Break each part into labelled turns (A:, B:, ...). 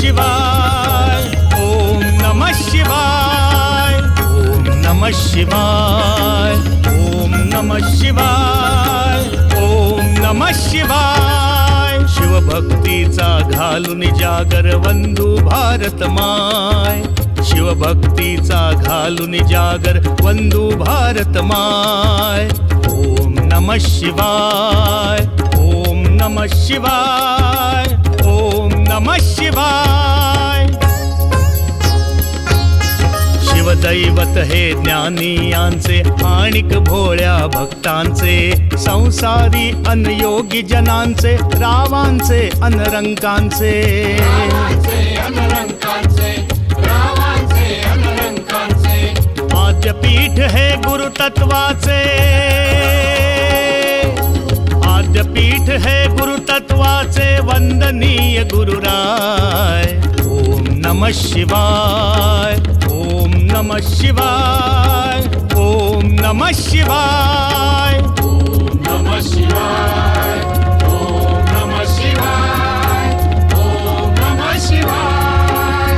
A: शिवाय. ओम नमः शिवाय. ओम नमः शिवाय. ओम नमः शिवाय. ओम नमः शिवाय. शिवभक्तीचा घालून जागर बंधू भारत माय. शिवभक्तीचा घालून जागर बंधू भारत माय. ओम नमः शिवाय. ओम नमः शिवाय. नमः शिवाय शिवदैवत हे ज्ञानियांचे आणिक भोळ्या भक्तांचे संसारी अनयोगी जनांचे रावांचे अनरंकांचे. आद्यपीठ हे गुरुतत्वाचे. आद्यपीठ हे गुरुतत्वाचे वंदनीय गुरुराय ओम नमः शिवाय ओम नमः शिवाय ओम नमः शिवाय।
B: नमः शिवाय ओम नमः शिवाय ओम नमः शिवाय।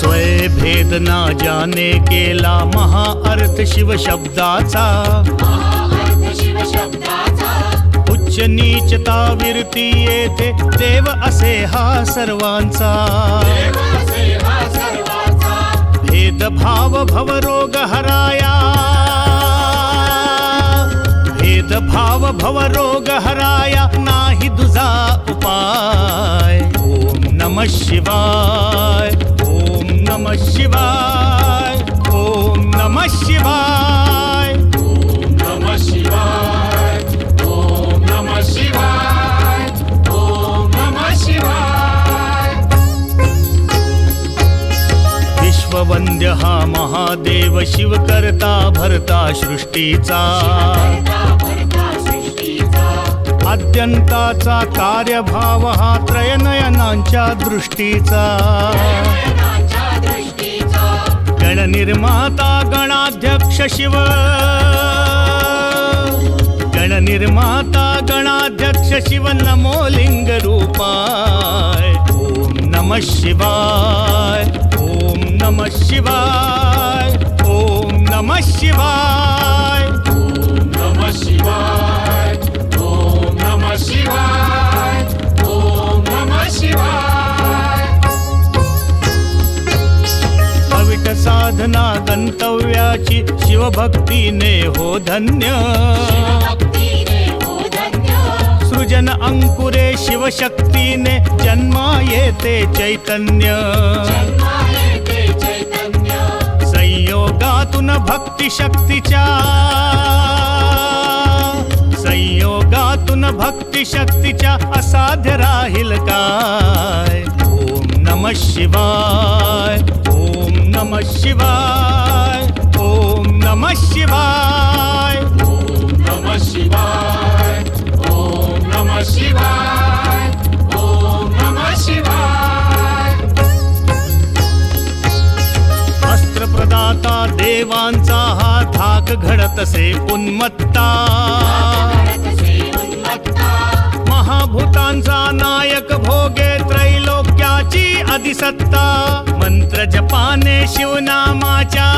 A: स्वय भेद ना जाने केला शब्दाचा
B: अर्थ शिव शब्दाचा।
A: उच्च नीचता विरती येथे. देव असे हा सर्वांचा.
B: देव असे
A: भेदभाव भवरोग हराया. भेदभाव भवरोग हराया नाही दुजा उपाय. ओम नमः शिवाय. ओम नमः शिवाय. ओम नमः शिवाय. महादेव शिव करता भरता सृष्टीचा. अत्यंताचा कार्यभाव हा त्रयनयनांच्या दृष्टीचा. गणनिर्माता गणाध्यक्ष शिव. गणनिर्माता गणाध्यक्ष शिव नमो लिंग रूपाय. ओम नमः शिवाय. ओम नमः शिवाय. शिवाय.
B: ओम नमः शिवाय ओम नमः शिवाय ओम नमः शिवाय.
A: अविट साधना गंतव्याची शिवभक्तीने हो धन्य.
B: भक्तीने हो धन्य.
A: सृजन अंकुरे शिवशक्तीने जन्मा येते चैतन्य. संयोगातून भक्ती शक्तीच्या संयोगातून भक्ती शक्तीच्या असाध्य राहील काय? ओम नमः शिवाय ओम नमः शिवाय ओम नमः शिवाय. घडतसे उन्मत्ता
B: उन्मत्ता.
A: महाभूतांचा नायक भोगे त्रैलोक्याची अधिसत्ता. मंत्र जपाने शिवनामाच्या.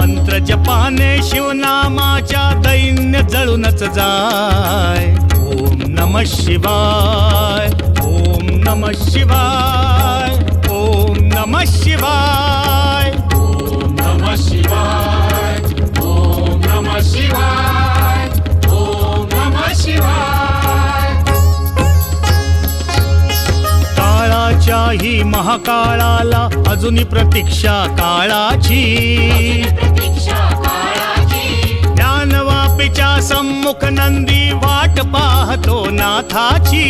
A: मंत्र जपाने शिवनामाच्या दैन्य जळूनच जाय. ओम नमः शिवाय. ओम नमः शिवाय. ओम नमः शिवाय. नाही महाकाळाला अजूनी प्रतीक्षा काळाची. ज्ञानवापीच्या सम्मुख नंदी वाट पाहतो नाथाची.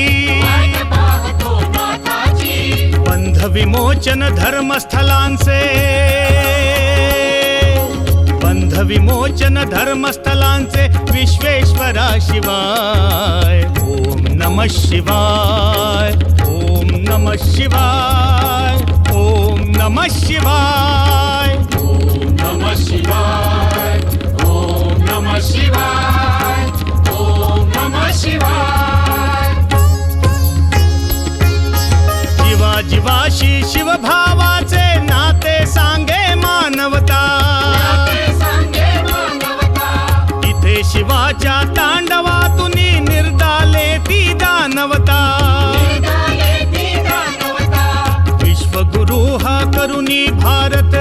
A: बंध विमोचन धर्मस्थलांचे. बंध विमोचन धर्मस्थलांचे विश्वेश्वरा शिवाय. ओम नमः शिवाय. नम शिवाय ओम नम शिवाय।
B: ओम नम शिवाय ओम नम शिवाय ओम नम शिवाय
A: जीवा
B: जीवाशी शिवभावाचे नाते
A: सांगे मानवता। इथे शिवाच्या तांडा हा करुणी भारत।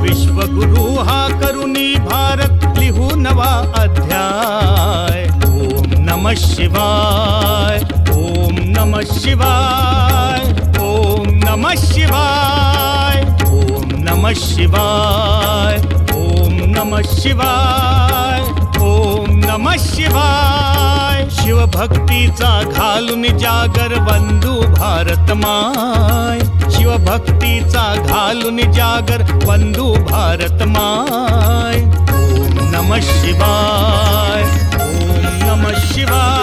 A: विश्वगुरु हा करुणी भारत लिहू नवा अध्याय। ओम नम शिवाय ओम नम शिवाय ओम नम शिवाय ओम नम शिवाय ओम नम शिवाय। नम शिवाय. शिवभक्तीचा घालून जागर बंधू भारत माय. शिवभक्तीचा घालून जागर बंधू भारत माय. ओम नम शिवाय. ओम नम शिवाय. ओम नम शिवाय